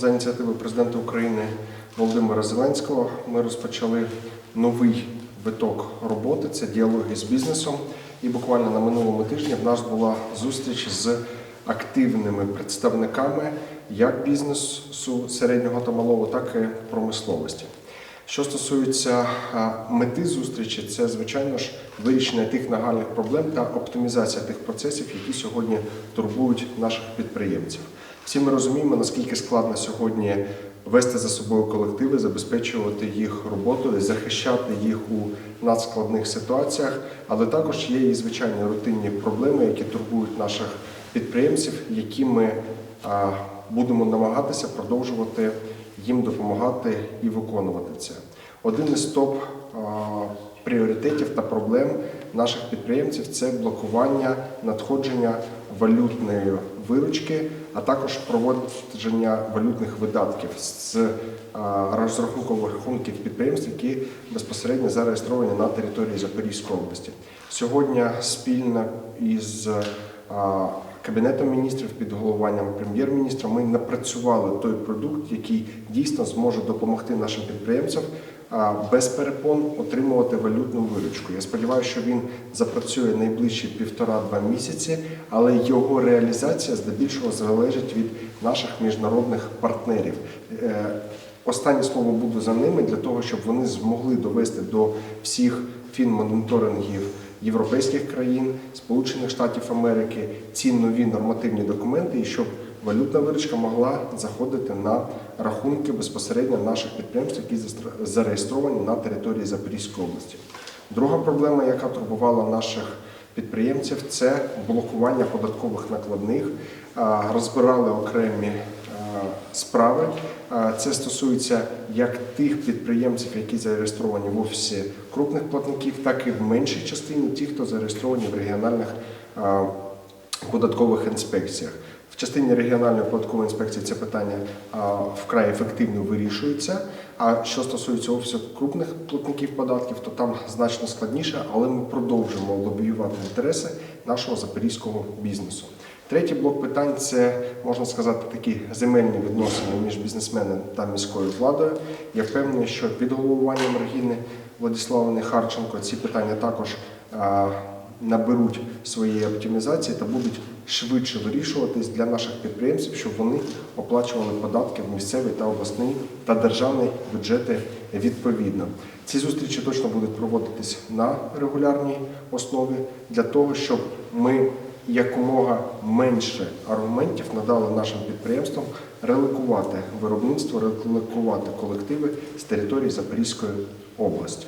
за ініціативи президента України Володимира Зеленського ми розпочали новий виток роботи це діалоги з бізнесом. І буквально на минулому тижні в нас була зустріч з активними представниками як бізнесу середнього та малого, так і промисловості. Що стосується мети зустрічі, це звичайно ж вирішення тих нагальних проблем та оптимізація тих процесів, які сьогодні турбують наших підприємців. Всі ми розуміємо, наскільки складно сьогодні вести за собою колективи, забезпечувати їх роботою, захищати їх у надскладних ситуаціях, але також є і звичайні рутинні проблеми, які турбують наших підприємців, які ми будемо намагатися продовжувати їм допомагати і виконувати це. Один із топ пріоритетів та проблем наших підприємців це блокування надходження валютної виручки, а також проводження валютних видатків з розрахункових рахунків підприємств, які безпосередньо зареєстровані на території Запорізької області. Сьогодні спільно із Кабінетом міністрів під головуванням прем'єр-міністра ми напрацювали той продукт, який дійсно зможе допомогти нашим підприємцям без перепон отримувати валютну виручку. Я сподіваюся, що він запрацює найближчі півтора-два місяці, але його реалізація здебільшого залежить від наших міжнародних партнерів. Е, Останнє слово буде за ними для того, щоб вони змогли довести до всіх фінмоніторингів європейських країн, Сполучених Штатів Америки ці нові нормативні документи, і щоб валютна виручка могла заходити на рахунки безпосередньо наших підприємств, які зареєстровані на території Запорізької області. Друга проблема, яка турбувала наших підприємців, це блокування податкових накладних. Розбирали окремі е, справи. Це стосується як тих підприємців, які зареєстровані в офісі крупних платників, так і в меншій частині ті, хто зареєстровані в регіональних податкових інспекціях. В частині регіональної податкової інспекції це питання вкрай ефективно вирішується. А що стосується офісу крупних платників податків, то там значно складніше, але ми продовжимо лобіювати інтереси нашого запорізького бізнесу. Третій блок питань це можна сказати такі земельні відносини між бізнесменом та міською владою. Я впевнений, що під головуванням Регіни Владиславовни Харченко ці питання також наберуть своєї оптимізації та будуть швидше вирішуватись для наших підприємців, щоб вони оплачували податки в місцевий та обласний та державний бюджети відповідно. Ці зустрічі точно будуть проводитись на регулярній основі для того, щоб ми якомога менше аргументів надали нашим підприємствам релокувати виробництво, релокувати колективи з території Запорізької області.